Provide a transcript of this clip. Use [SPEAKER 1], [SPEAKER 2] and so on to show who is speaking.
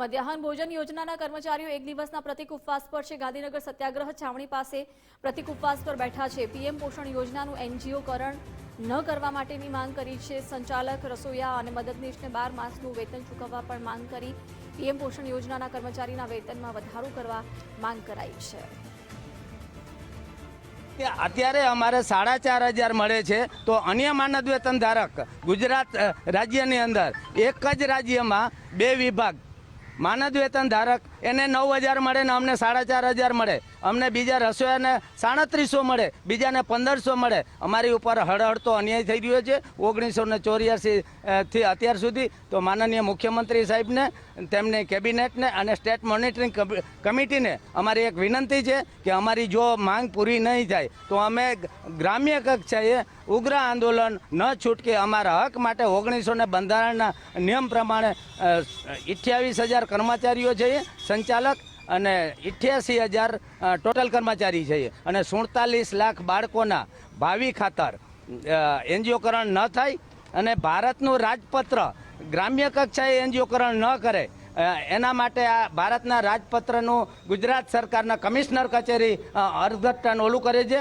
[SPEAKER 1] મધ્યાહન ભોજન યોજનાના કર્મચારીઓ એક દિવસના પ્રતિક ઉપવાસ પર છે. ગાંધીનગર સત્યાગ્રહ છાવણી પાસે પ્રતિક ઉપવાસ પર બેઠા છે. પીએમ પોષણ યોજનાનું એનજીઓકરણ ન કરવા માટેની માંગ કરી છે. સંચાલક રસોઈયા અને મદદનીશને બાર માસનું વેતન ચૂકવવા પણ માંગ કરી. પીએમ પોષણ યોજનાના કર્મચારીના વેતનમાં વધારો કરવા માંગ કરાઈ છે.
[SPEAKER 2] અત્યારે અમારે સાડા ચાર હજાર મળે છે. તો અન્ય માનદ વેતન ધારક ગુજરાત રાજ્યની અંદર એક જ રાજ્યમાં બે વિભાગ માનદ વેતન ધારક. એને નવ હજાર મળે ને અમને સાડા ચાર હજાર મળે. અમને બીજા રસોઈયાને સાડત્રીસો મળે, બીજાને પંદરસો મળે. અમારી ઉપર હળહળતો અન્યાય થઈ રહ્યો છે. ઓગણીસો ને ચોર્યાસીથી અત્યાર સુધી તો માનનીય મુખ્યમંત્રી સાહેબને, તેમને કેબિનેટને અને સ્ટેટ મોનિટરિંગ કમિ- કમિટીને અમારી એક વિનંતી છે કે અમારી જો માંગ પૂરી નહીં થાય, તો અમે ગ્રામ્ય કક્ષાએ ઉગ્ર આંદોલન ન છૂટકે અમારા હક માટે ઓગણીસો ને બંધારણના નિયમ પ્રમાણે અઠ્યાવીસ હજાર કર્મચારીઓ છે સંચાલક અને ઇઠ્યાસી હજાર ટોટલ કર્મચારી છે અને સુડતાલીસ લાખ બાળકોના ભાવિ ખાતર એનજીઓકરણ ન થાય અને ભારતનું રાજપત્ર, ગ્રામ્ય કક્ષાએ એનજીઓકરણ ન કરે એના માટે આ ભારતના રાજપત્રનું ગુજરાત સરકારના કમિશનર કચેરી અર્ધઘટન ઓલું કરે છે.